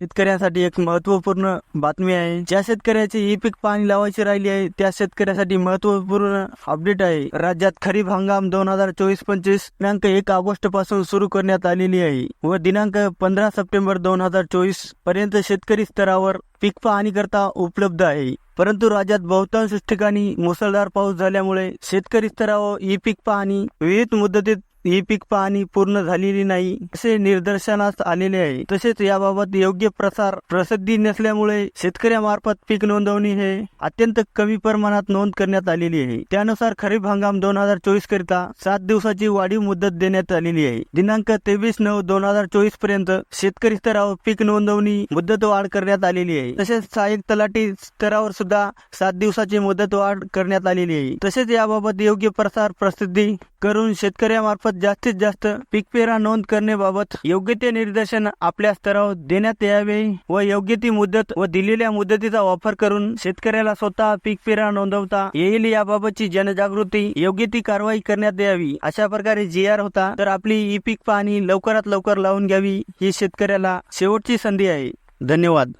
शेतकऱ्यांसाठी एक महत्त्वपूर्ण बातमी आहे. ज्या शेतकऱ्याची ई पीक पाणी लावायची राहिली आहे त्या शेतकऱ्यासाठी महत्त्वपूर्ण अपडेट आहे. राज्यात खरीप हंगाम दोन हजार चोवीस पंचवीस दिनांक एक ऑगस्टपासून सुरू करण्यात आलेली आहे व दिनांक पंधरा सप्टेंबर दोन हजार चोवीसपर्यंत शेतकरी स्तरावर पीक पाहणी करता उपलब्ध आहे. परंतु राज्यात बहुतांश ठिकाणी मुसळधार पाऊस झाल्यामुळे शेतकरी स्तरावर ई पीक पाहणी विविध मुदतीत ही पीक पाहणी पूर्ण झालेली नाही असे निदर्शनास आलेले आहे. तसेच याबाबत योग्य प्रसार प्रसिद्धी नसल्यामुळे शेतकऱ्यामार्फत पीक नोंदवणी हे अत्यंत कमी प्रमाणात नोंद करण्यात आलेली आहे. त्यानुसार खरीप हंगाम दोन हजार चोवीस करिता सात दिवसाची वाढीव मुदत देण्यात आलेली आहे. दिनांक तेवीस नऊ दोन हजार चोवीसपर्यंत शेतकरी स्तरावर पीक नोंदवणी मुदत वाढ करण्यात आलेली आहे. तसेच सहाय्यक तलाठी स्तरावर सुद्धा सात दिवसाची मुदत वाढ करण्यात आलेली आहे. तसेच याबाबत योग्य प्रसार प्रसिद्धी करून शेतकऱ्यामार्फत जास्तीत जास्त पीक पेरा नोंद करण्याबाबत योग्य ते निर्देशन आपल्या स्तरावर देण्यात यावे व योग्य ती मुदत व दिलेल्या मुदतीचा वापर करून शेतकऱ्याला स्वतः पीक पेरा नोंदवता येईल याबाबतची जनजागृती योग्य ती कारवाई करण्यात यावी. अशा प्रकारे जी आर होता तर आपली ई पीक पाहणी लवकरात लवकर लावून घ्यावी ही शेतकऱ्याला शेवटची संधी आहे. धन्यवाद.